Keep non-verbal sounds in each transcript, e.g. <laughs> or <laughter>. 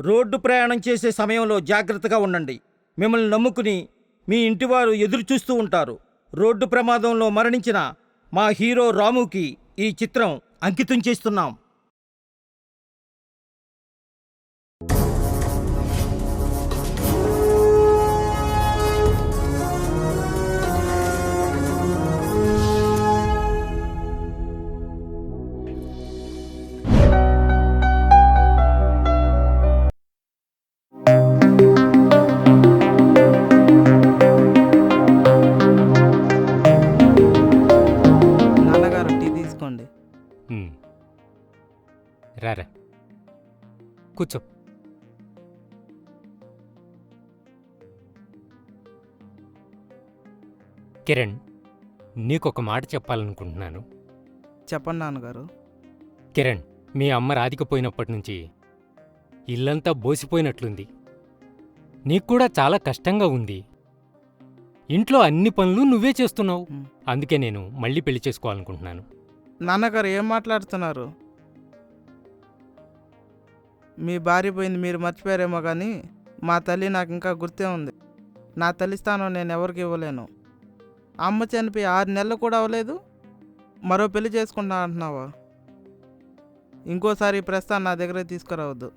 Road ప్రయాణం చేసే సమయంలో జాగ్రత్తగా ఉండండి. మిమ్మల్ని నమ్ముకుని మీ ఇంటివారు ఎదురు చూస్తూ ఉంటారు. రోడ్డు ప్రమాదంలో మరణించిన మా హీరో రాముకి ఈ చిత్రం అంకితం చేస్తున్నాం. రారా కూర్చో. కిరణ్ నీకొక మాట చెప్పాలనుకుంటున్నాను. చెప్పండి నాన్నగారు. కిరణ్ మీ అమ్మ రాధికపోయినప్పటి నుంచి ఇల్లంతా బోసిపోయినట్లుంది. నీకు కూడా చాలా కష్టంగా ఉంది. ఇంట్లో అన్ని పనులు నువ్వే చేస్తున్నావు. అందుకే నేను మళ్ళీ పెళ్ళి చేసుకోవాలనుకుంటున్నాను. నాన్నగారు ఏం మాట్లాడుతున్నారు? మీ భార్య పోయింది మీరు మర్చిపోయారేమో కానీ మా తల్లి నాకు ఇంకా గుర్తే ఉంది. నా తల్లి స్థానం నేను ఎవరికి ఇవ్వలేను. అమ్మ చనిపోయి ఆరు నెలలు కూడా అవ్వలేదు. మరో పెళ్ళి చేసుకుంటా అంటున్నావా? ఇంకోసారి ఈ నా దగ్గర తీసుకురావద్దు.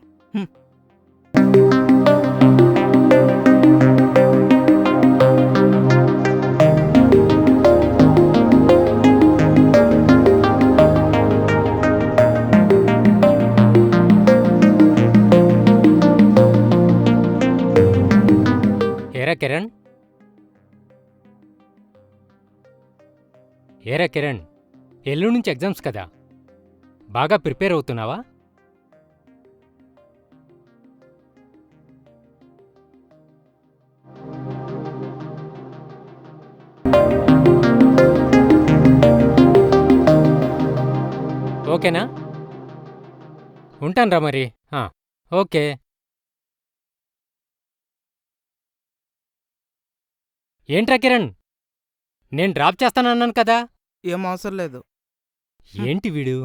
ఏరా కిరణ్ ఎల్లుండి నుంచి ఎగ్జామ్స్ కదా? బాగా ప్రిపేర్ అవుతున్నావా? ఓకేనా? ఉంటాను రా మరి. ఆ, ఓకే. ఏంట్రా కిరణ్? నేను డ్రాప్ చేస్తానన్నాను కదా? ఏం అవసరం లేదు. ఏంటి వీడు?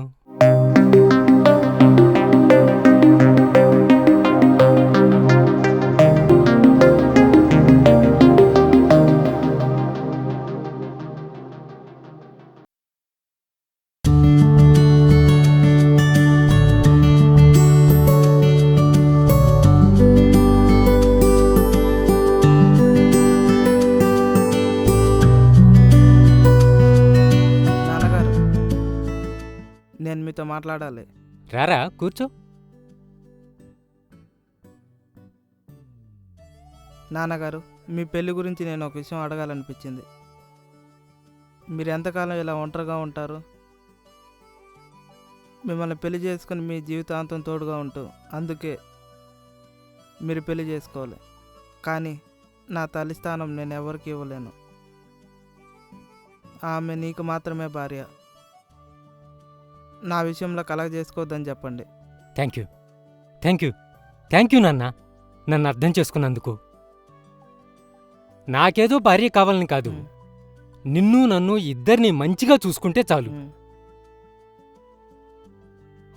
మాట్లాడాలి. రారా కూర్చో. నాన్నగారు మీ పెళ్ళి గురించి నేను ఒక విషయం అడగాలనిపించింది. మీరు ఎంతకాలం ఇలా ఒంటరిగా ఉంటారు? మిమ్మల్ని పెళ్ళి చేసుకుని మీ జీవితాంతం తోడుగా ఉంటూ అందుకే మీరు పెళ్ళి చేసుకోవాలి. కానీ నా తల్లి స్థానం నేను ఎవరికి ఇవ్వలేను. ఆమె నీకు మాత్రమే భార్య. నా విషయంలో కలగ చేసుకోవద్దని చెప్పండి. Thank you. Thank you. Thank you నాన్న. నన్ను అర్థం చేసుకున్నందుకు. నాకేదో భార్య కావాలని కాదు. నిన్ను నన్ను ఇద్దరిని మంచిగా చూసుకుంటే చాలు.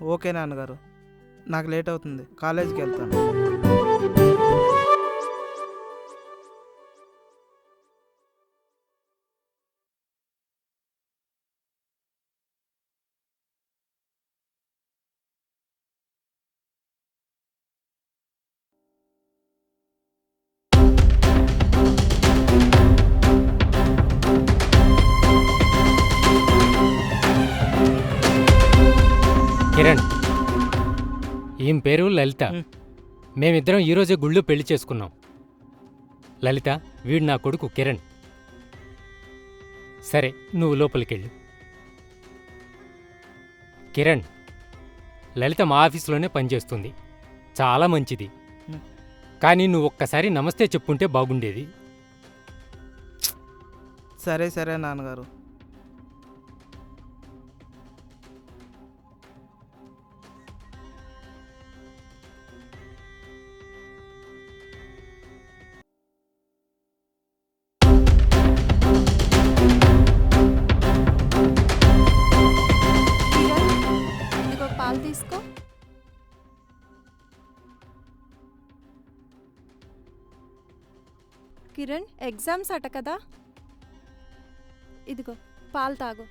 ఓకే నాన్నగారు. నాకు లేట్ అవుతుంది. కాలేజీకి వెళ్తాను. ఈమె పేరు లలిత. మేమిద్దరం ఈరోజే గుళ్ళో పెళ్ళి చేసుకున్నాం. లలిత వీడు నా కొడుకు కిరణ్. సరే నువ్వు లోపలికెళ్ళు. కిరణ్ లలిత మా ఆఫీసులోనే పనిచేస్తుంది. చాలా మంచిది. కానీ నువ్వు ఒక్కసారి నమస్తే చెప్పుంటే బాగుండేది. సరే సరే నాన్నగారు. కిరణ్ ఎగ్జామ్స్ అట కదా? ఇదిగో పాలు తాగు.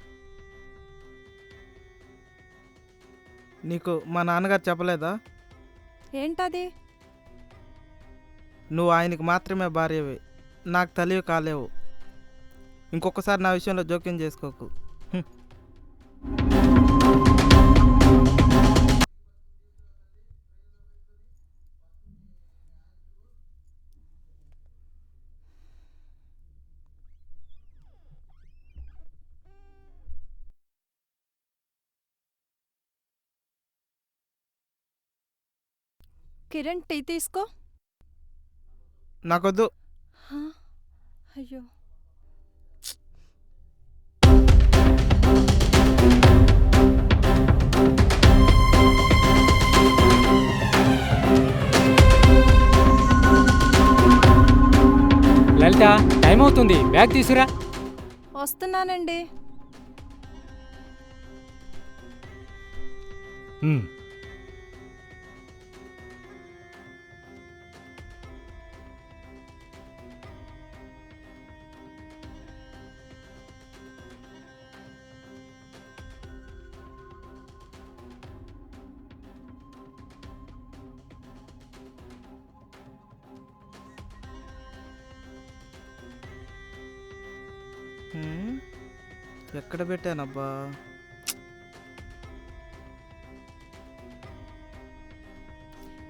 నీకు మా నాన్నగారు చెప్పలేదా? ఏంటది? నువ్వు ఆయనకి మాత్రమే భార్యవి. నాకు తెలివి కాలేవు. ఇంకొకసారి నా విషయంలో జోక్యం చేసుకోకు. కిరణ్ టీ తీసుకో. నాకొద్దు. అయ్యో. లలిత టైం అవుతుంది. బ్యాగ్ తీసురా వస్తున్నానండి. ఎక్కడ పెట్టానబ్బా?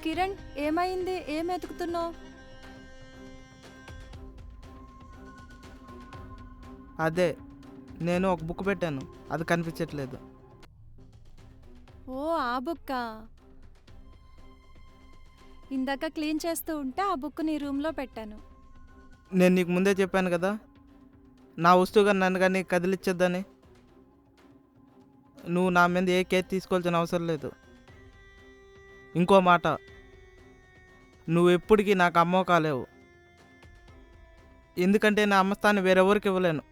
కిరణ్ ఏమైంది? ఏం వెతుకుతున్నావు? అదే నేను ఒక బుక్ పెట్టాను. అది కనిపించట్లేదు. ఓ ఆ బుక్కా? ఇందాక క్లీన్ చేస్తూ ఉంటే ఆ బుక్ నీ రూమ్లో పెట్టాను. నేను నీకు ముందే చెప్పాను కదా నా వస్తువుగా నన్ను కానీ కదిలిచ్చొద్దని నువ్వు నా మీద ఏ కేర్ తీసుకోవాల్సిన అవసరం లేదు. ఇంకో మాట. నువ్వు ఎప్పటికీ నాకు అమ్మ కాలేవు. ఎందుకంటే నా అమ్మస్థాన్ని వేరెవరికి ఇవ్వలేను.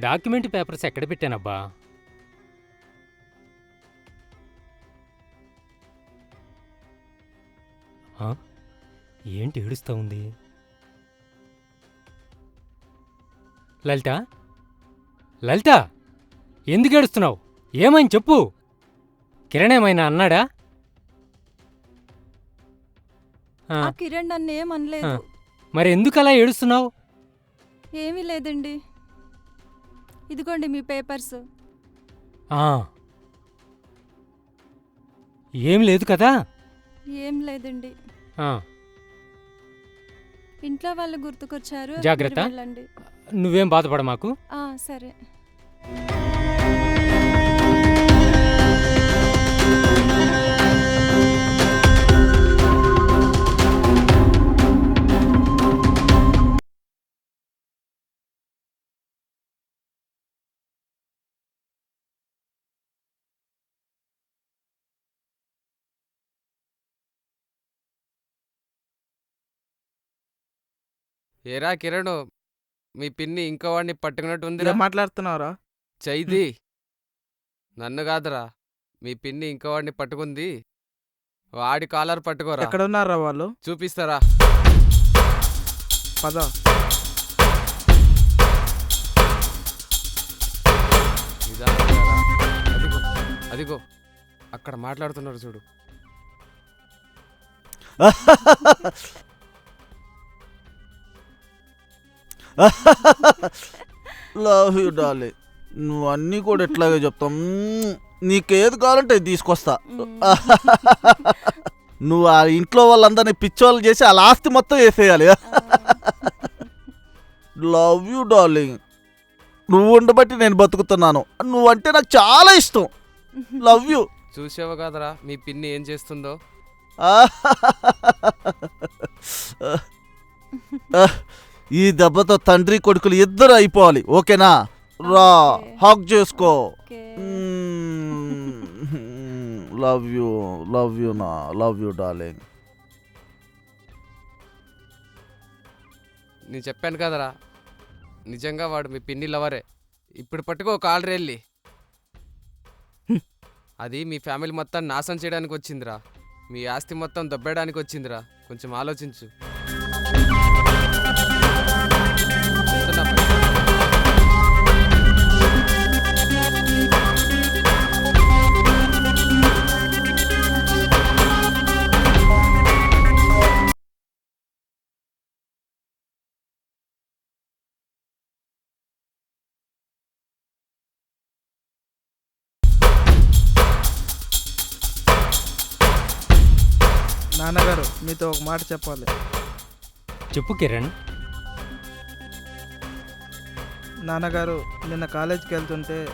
డాక్యుమెంట్ పేపర్స్ ఎక్కడ పెట్టానబ్బా? ఏంటి ఏడుస్తా ఉంది? లలిత? లలిత! ఎందుకు ఏడుస్తున్నావు? ఏమైంది చెప్పు! కిరణ్ ఏమైనా అన్నాడా? ఆ, కిరణ్ నన్ను ఏం అనలేదు మరి ఎందుకు అలా ఏడుస్తున్నావు? ఏమీ లేదండి. ఇదిగోండి మీ పేపర్స్. ఆ. ఏం లేదు కదా? ఏం లేదండి. ఆ, ఇంట్లో వాళ్ళు గుర్తుకొచ్చారు జాగ్రత్త. మీరు వెళ్ళండి. నువ్వేం బాధపడ మాకు ఆ, సరే. ఏరా కిరణ్ మీ పిన్ని ఇంకో వాడిని పట్టుకున్నట్టుందిరా. ఏం మాట్లాడుతున్నావురా? చైది నన్ను కాదురా. మీ పిన్ని ఇంకో వాడిని పట్టుకుంది. వాడి కాలర్ పట్టుకోరా. ఎక్కడ ఉన్నారా వాళ్ళు? చూపిస్తారా. పద. అదిగో. అక్కడ మాట్లాడుతున్నారు చూడు. <laughs> Love you darling. నువ్వు అన్నీ కూడా ఎట్లాగే చెప్తావు. మ్మ్. నీకేది కావాలంటే తీసుకొస్తా. నువ్వు ఆ ఇంట్లో వాళ్ళందరినీ పిచ్చోళ్ళు చేసి వాళ్ళ ఆస్తి మొత్తం వేసేయాలి. Love you darling. నువ్వు ఉండబట్టి నేను బతుకుతున్నాను. నువ్వంటే నాకు చాలా ఇష్టం. Love you. చూసావు కదరా మీ పిన్ని ఏం చేస్తుందో? ఈ దెబ్బతో తండ్రి కొడుకులు ఇద్దరు అయిపోవాలి. ఓకేనా? రా. హాక్ చేసుకో. లవ్ యూ లవ్ యూ నా లవ్ యూ డార్లింగ్ నేను చెప్పాను కదరా నిజంగా వాడు మీ పిన్ని లవరే. ఇప్పుడు పట్టుకో కాలు రెళ్ళి <laughs> అది మీ ఫ్యామిలీ మొత్తం నాశనం చేయడానికి వచ్చిందిరా మీ ఆస్తి మొత్తం దొబ్బేయడానికి వచ్చిందిరా కొంచెం ఆలోచించు. నాన్నగారు మీతో ఒక మాట చెప్పాలి. చెప్పు కిరణ్. నాన్నగారు నిన్న కాలేజీకి వెళ్తుంటే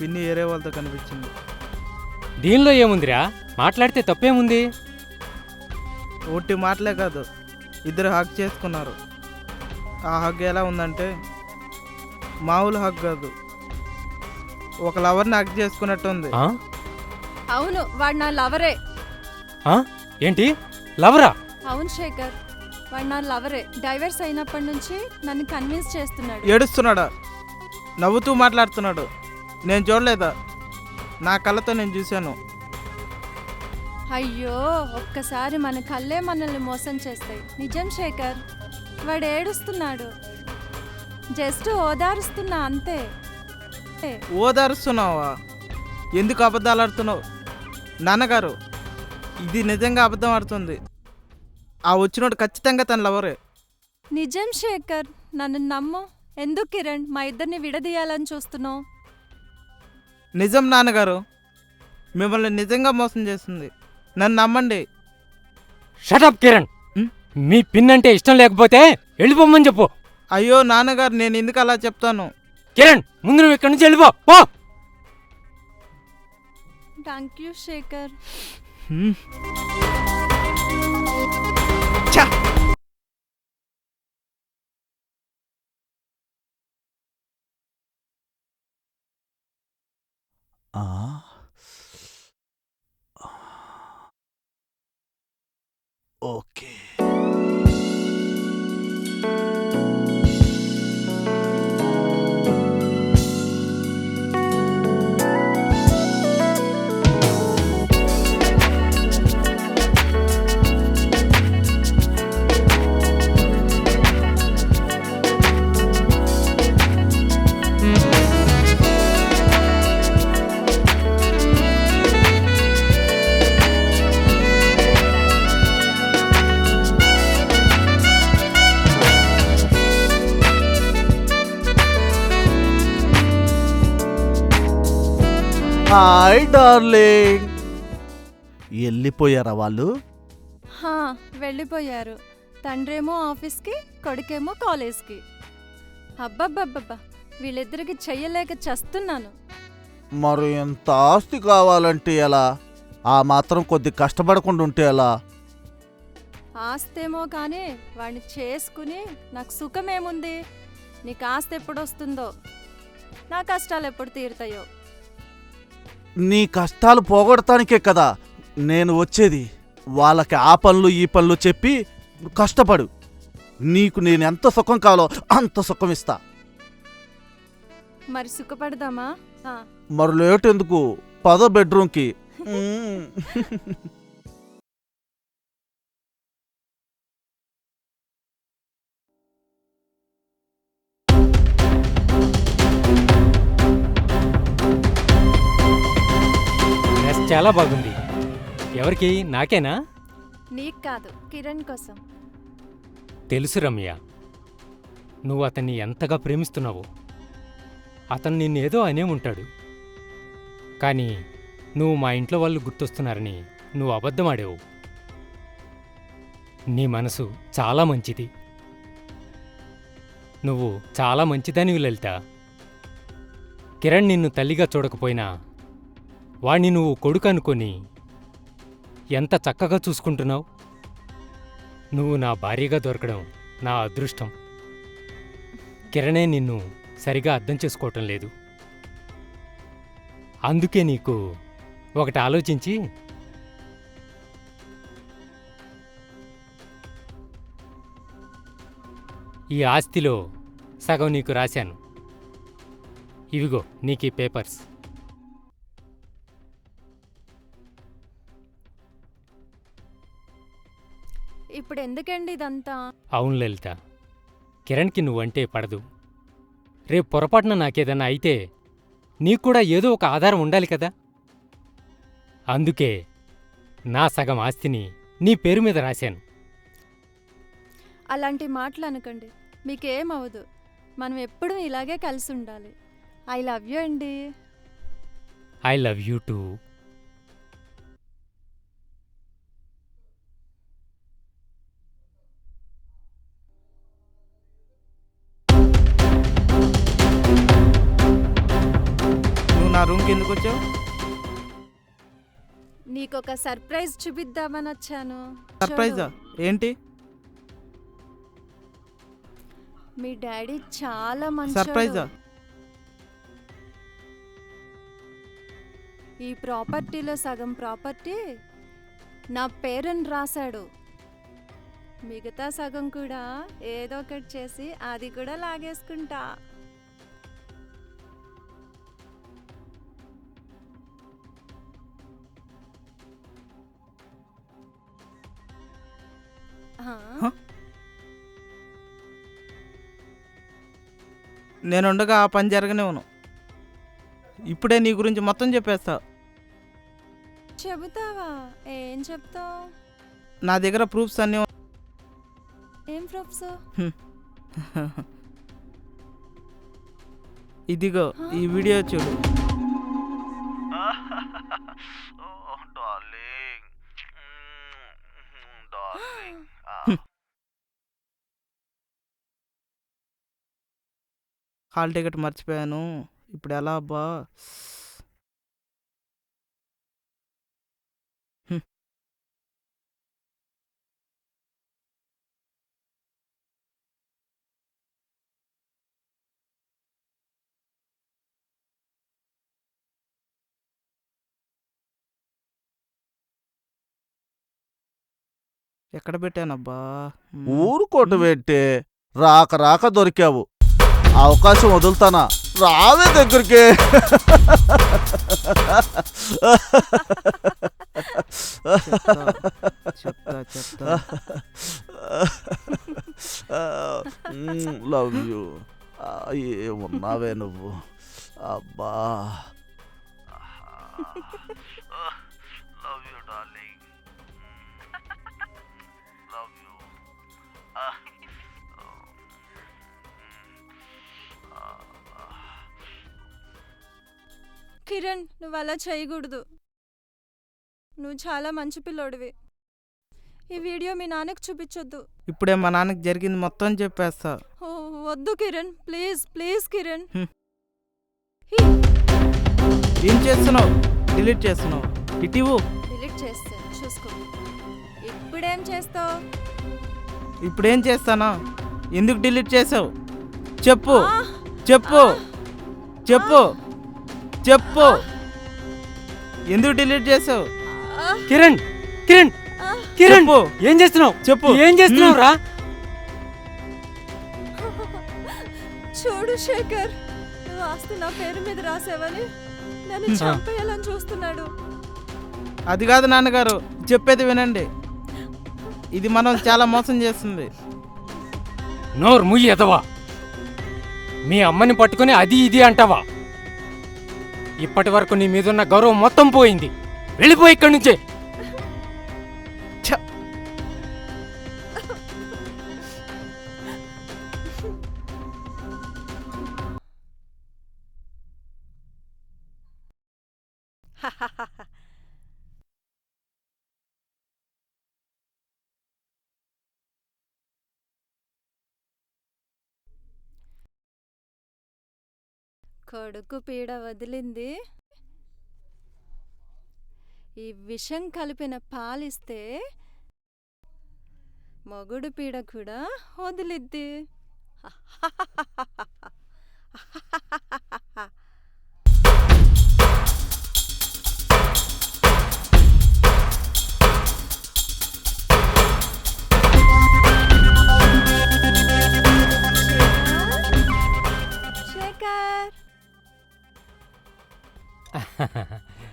పిన్ని ఏరే వాళ్ళతో కనిపించింది. దీనిలో ఏముందిరా? మాట్లాడితే తప్పేముంది? ఒట్టి మాటలే కాదు ఇద్దరు హగ్ చేసుకున్నారు. ఆ హగ్ ఎలా ఉందంటే మామూలు హగ్ కాదు. ఒక లవర్ని హగ్ చేసుకున్నట్టు ఉంది ఆ? అవును వాడు నా లవరే ఆ? ఏంటి? లవరా? అవును శేఖర్ వాడు నా లవరే. డైవర్స్ అయినప్పటి నుంచి నన్ను కన్విన్స్ చేస్తున్నాడు. ఏడుస్తున్నాడా? నవ్వుతూ మాట్లాడుతున్నాడు. నేను చూడలేదా? నా కళ్ళతో నేను చూశాను. అయ్యో ఒక్కసారి మన కళ్ళే మనల్ని మోసం చేస్తాయి. నిజం శేఖర్ వాడు ఏడుస్తున్నాడు. జస్ట్ ఓదారుస్తున్నా అంతే. ఓదారుస్తున్నావా? ఎందుకు అబద్ధాలు ఆడుతున్నావు? నాన్నగారు ఇది నిజంగా అబద్ధం ఆడుతుంది. ఆ వచ్చినోడు ఖచ్చితంగా తన లవరే. నిజం శేఖర్ నన్ను నమ్ము. ఎందుకు కిరణ్ మా ఇద్దరిని విడదీయాలని చూస్తున్నావు? నిజం నాన్నగారు మిమ్మల్ని నిజంగా మోసం చేస్తుంది. నన్ను నమ్మండి. షటప్ కిరణ్? మీ పిన్ అంటే ఇష్టం లేకపోతే వెళ్ళిపోమని చెప్పు. అయ్యో నాన్నగారు నేను ఎందుకు అలా చెప్తాను? కిరణ్ ముందు నువ్వు ఇక్కడి నుంచి వెళ్ళిపో. పో. Thank you Shekhar. ఆ. Okay hi darling. వెళ్ళిపోయారా వాళ్ళు? హా వెళ్ళిపోయారు. తండ్రేమో ఆఫీస్కి కొడుకేమో కాలేజ్కి. అబ్బబ్బబ్బబ్బా వీళ్ళిద్దరికి చెయ్యలేక చస్తున్నాను. మరి ఎంత ఆస్తి కావాలంటే ఎలా? ఆ మాత్రం కొద్ది కష్టపడకుండా ఉంటే ఎలా? ఆస్తేమో కానీ వాడిని చేసుకుని నాకు సుఖమేముంది? నీకు ఆస్తి ఎప్పుడు వస్తుందో నా కష్టాలు ఎప్పుడు తీరుతాయో? నీ కష్టాలు పోగొడటానికే కదా నేను వచ్చేది. వాళ్ళకి ఆ పనులు ఈ పనులు చెప్పి కష్టపడు. నీకు నేను ఎంత సుఖం కావాలో అంత సుఖం ఇస్తా. మరి సుఖపడదామా? మరి లేట్ ఎందుకు? పద బెడ్రూమ్కి. <laughs> చాలా బాగుంది. ఎవరికి? నాకేనా? నీకు కాదు కిరణ్ కోసం. తెలుసు రమ్య నువ్వు అతన్ని ఎంతగా ప్రేమిస్తున్నావో. అతను నిన్నేదో అనే ఉంటాడు. కానీ నువ్వు మా ఇంట్లో వాళ్ళు గుర్తొస్తున్నారని నువ్వు అబద్ధమాడావు. నీ మనసు చాలా మంచిది. నువ్వు చాలా మంచిదానివి లలిత. కిరణ్ నిన్ను తల్లిగా చూడకపోయినా వాణ్ణి నువ్వు కొడుకు అనుకొని ఎంత చక్కగా చూసుకుంటున్నావు? నువ్వు నా భార్యగా దొరకడం నా అదృష్టం. కిరణే నిన్ను సరిగా అర్థం చేసుకోవటం లేదు. అందుకే నీకు ఒకటి ఆలోచించి ఈ ఆస్తిలో సగం నీకు రాశాను. ఇవిగో నీకు ఈ పేపర్స్. ఇప్పుడు ఎందుకండి ఇదంతా? అవును లలిత కిరణ్కి నువ్వంటే పడదు. రేపు పొరపాటున నాకేదన్నా అయితే నీకు కూడా ఏదో ఒక ఆధారం ఉండాలి కదా? అందుకే నా సగం ఆస్తిని నీ పేరు మీద రాశాను. అలాంటి మాటలు అనకండి మీకేమవదు మనం ఎప్పుడూ ఇలాగే కలిసి ఉండాలి. ఐ లవ్ యూ అండి. I love you too. రూమ్కి ఎందుకు వచ్చావు నీకొక సర్ప్రైజ్ చూపిద్దామని వచ్చాను. సర్ప్రైజా? ఏంటి? మీ డాడీ చాలా మంచి సర్ప్రైజా? ఈ ప్రాపర్టీలో సగం ప్రాపర్టీ నా పేరుని రాశాడు. మిగతా సగం కూడా ఏదో ఒకటి చేసి అది కూడా లాగేసుకుంటా. నేనుండగా ఆ పని జరగనివ్వను ఇప్పుడే నీ గురించి మొత్తం చెప్పేస్తా. చెబుతావా? ఏం చెప్తావు? నా దగ్గర ప్రూఫ్స్ అన్నీ ఉన్- ఏం ప్రూఫ్స్? ఇదిగో ఈ వీడియో చూడు. హాల్ టికెట్ మర్చిపోయాను. ఇప్పుడు ఎలా అబ్బా? ఎక్కడ పెట్టానబ్బా. ఊరుకోట పెట్టే రాక రాక దొరికావు. అవకాశం వదులుతానా? రావే దగ్గరికి. చెప్తా చెప్తా లవ్ యూ. ఏమున్నావే నువ్వు? అబ్బా. <laughs> Love you darling. కిరణ్ నువ్వు అలా చేయకూడదు. నువ్వు చాలా మంచి పిల్లోడివి. ఈ వీడియో మీ నాన్నకు చూపించొద్దు. ఇప్పుడే మా నాన్నకి జరిగింది మొత్తం చెప్పేస్తా. ఓ వద్దు కిరణ్. Please please Kiran. హ్మ్. హీ, ఏం చేస్తున్నావు? డిలీట్ చేస్తున్నావు. ఇటీవు డిలీట్ చేస్తే చూసుకో. ఇప్పుడేం చేస్తావు? ఇప్పుడేం చేస్తానా? ఎందుకు డిలీట్ చేసావు? చెప్పు. చెప్పు. చెప్పు. చెప్పు. ఎందుకు డిలీట్ చేసావు? కిరణ్ కిరణ్ కిరణ్ ఏం చేస్తున్నావు? చెప్పు. ఏం చేస్తున్నావు రా? చూడు శేఖర్ నువ్వు ఆస్తి నా పేరు మీద రాసావని నన్ను చంపేయాలని చూస్తున్నాడు. అది కాదు నాన్నగారు చెప్పేది వినండి. ఇది మనం చాలా మోసం చేస్తుంది. నోరు ముయ్యి ఎదవా. మీ అమ్మని పట్టుకుని అది ఇది అంటావా? ఇప్పటి వరకు నీ మీదున్న గౌరవం మొత్తం పోయింది. వెళ్ళిపోయి ఇక్కడి నుంచే. కొడుకు పీడ వదిలింది. ఈ విషం కలిపిన పాలిస్తే మొగుడు పీడ కూడా వదిలిద్ది. <laughs>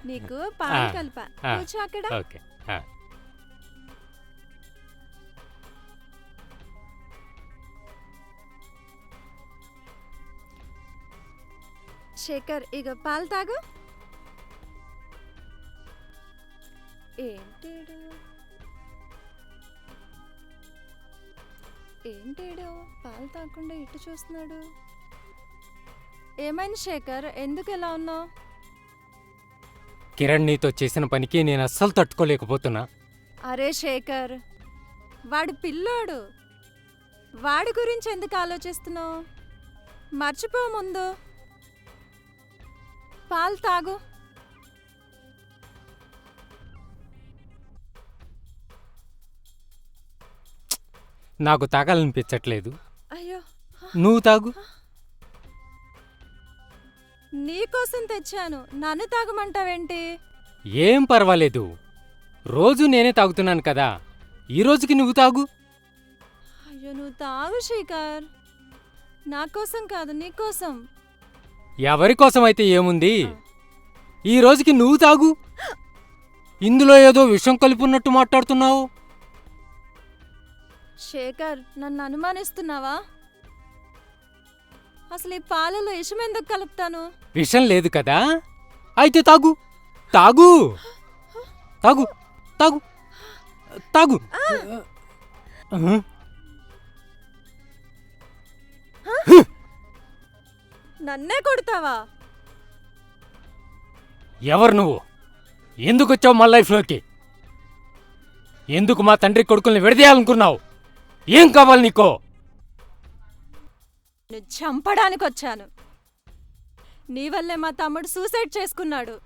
నీకు <laughs> పాలు కలప. కూర్చో అక్కడ. ఓకే. శేఖర్ ఇక పాలు తాగు. ఏంటేడు? ఏంటేడు? పాలు తాగకుండా ఇటు చూస్తున్నాడు. ఏమైంది శేఖర్? ఎందుకు ఎలా ఉన్నావు? కిరణ్ నీతో చేసిన పనికి నేను అస్సలు తట్టుకోలేకపోతున్నా. అరే శేఖర్ వాడు పిల్లోడు. వాడి గురించి ఎందుకు ఆలోచిస్తున్నావు? మర్చిపో ముందు. పాలు తాగు. నాకు తాగాలనిపించట్లేదు. అయ్యో. నువ్వు తాగు. నీకోసం తెచ్చాను. నన్ను తాగమంటావేంటి? ఏం పర్వాలేదు. రోజు నేనే తాగుతున్నాను కదా. ఈ రోజుకి నువ్వు తాగు. అయ్యో నువ్వు తాగు శేఖర్. నా కోసం కాదు నీకోసం ఎవరి కోసం అయితే ఏముంది? ఈ రోజుకి నువ్వు తాగు. ఇందులో ఏదో విషం కలుపున్నట్టు మాట్లాడుతున్నావు. శేఖర్ నన్ను అనుమానిస్తున్నావా? అసలు ఈ పాలలో ఇషం ఎందుకు కలుపుతాను? విషం లేదు కదా? అయితే తాగు. తాగు. తాగు. తాగు. తాగు. నన్నే కొడతావా? ఎవరు నువ్వు? ఎందుకు వచ్చావు మా లైఫ్లోకి? ఎందుకు మా తండ్రి కొడుకుల్ని విడదీయాలనుకున్నావు? ఏం కావాలి నీకో? నేను చంపడానికి వచ్చాను నీ వల్లే మా తమ్ముడు సూసైడ్ చేసుకున్నాడు.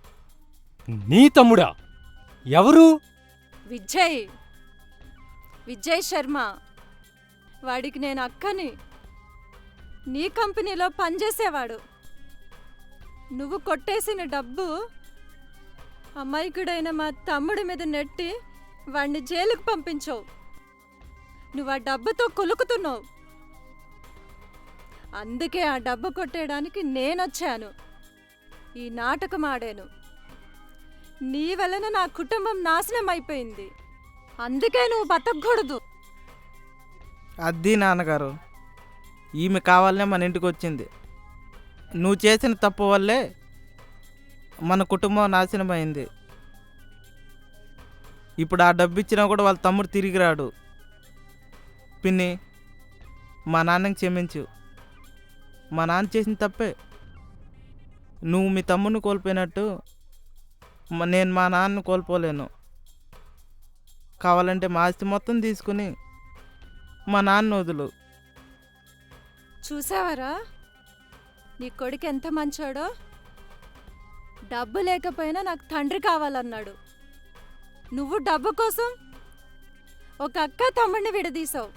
నీ తమ్ముడా? ఎవరు? విజయ్. విజయ్ శర్మ. వాడికి నేను అక్కని. నీ కంపెనీలో పనిచేసేవాడు. నువ్వు కొట్టేసిన డబ్బు అమాయకుడైన మా తమ్ముడి మీద నెట్టి వాణ్ణి జైలుకు పంపించావు నువ్వు ఆ డబ్బుతో కొలుకుతున్నావు. అందుకే ఆ డబ్బు కొట్టేయడానికి నేనొచ్చాను. ఈ నాటకం ఆడాను. నీ వలన నా కుటుంబం నాశనం అయిపోయింది అందుకే నువ్వు బతకూడదు అద్దీ నాన్నగారు ఈమె కావాలనే మన ఇంటికి వచ్చింది నువ్వు చేసిన తప్పు వల్లే మన కుటుంబం నాశనం అయింది ఇప్పుడు ఆ డబ్బు ఇచ్చినా కూడా వాళ్ళ తమ్ముడు తిరిగి రాడు. పిన్ని మా నాన్నకి క్షమించు. మా నాన్న చేసిన తప్పే. నువ్వు మీ తమ్ముడిని కోల్పోయినట్టు నేను మా నాన్నని కోల్పోలేను. కావాలంటే మా ఆస్తి మొత్తం తీసుకుని మా నాన్న వదులు. చూసావరా? నీ కొడుకు ఎంత మంచోడో? డబ్బు లేకపోయినా నాకు తండ్రి కావాలన్నాడు. నువ్వు డబ్బు కోసం ఒక అక్క తమ్ముడిని విడదీసావు.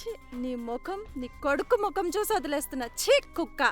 ఛీ, నీ ముఖం నీ కొడుకు ముఖం చూసి వదిలేస్తున్నా ఛీ కుక్క.